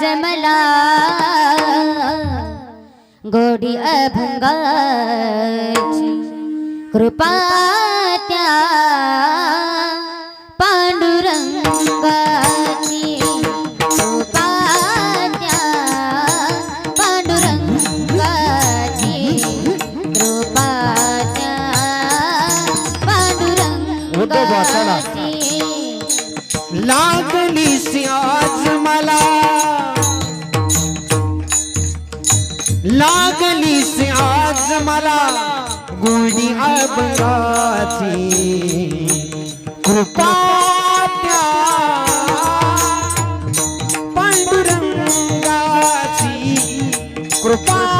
जमला गोडी अभंगाची कृपा त्या पांडुरंगाची कृपा त्या पांडुरंगाची कृपा त्या. पांडुरंगाची लागली आज मला लागली आज मला गुणी अभंगाची. कृपा पांडुरंगाची. कृपा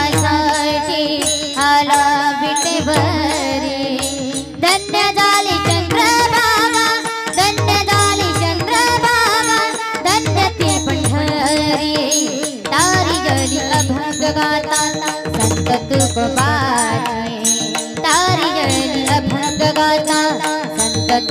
पुंडलिकासाठी आला विटेवरी धन्य झाली चंद्रभागा धन्य झाली चंद्रभागा धन्य ती पंढरी. तारी अभंग गाता संत तारी अभंग गाता संत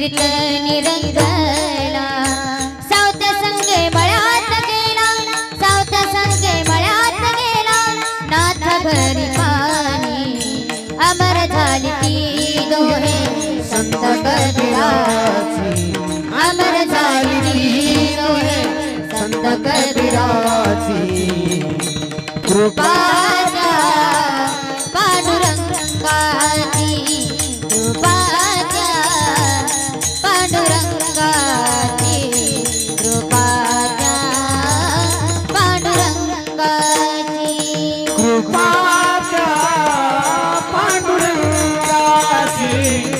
कीर्तनी रंगला सावत संगे मळ्यात गेला. सावत संगे मळ्यात गेला. नाथ भरी अमर झाली ती दोहे. संत कबीराची. अमर झाली ती दोहे. संत कबीराची. कृपा Yeah.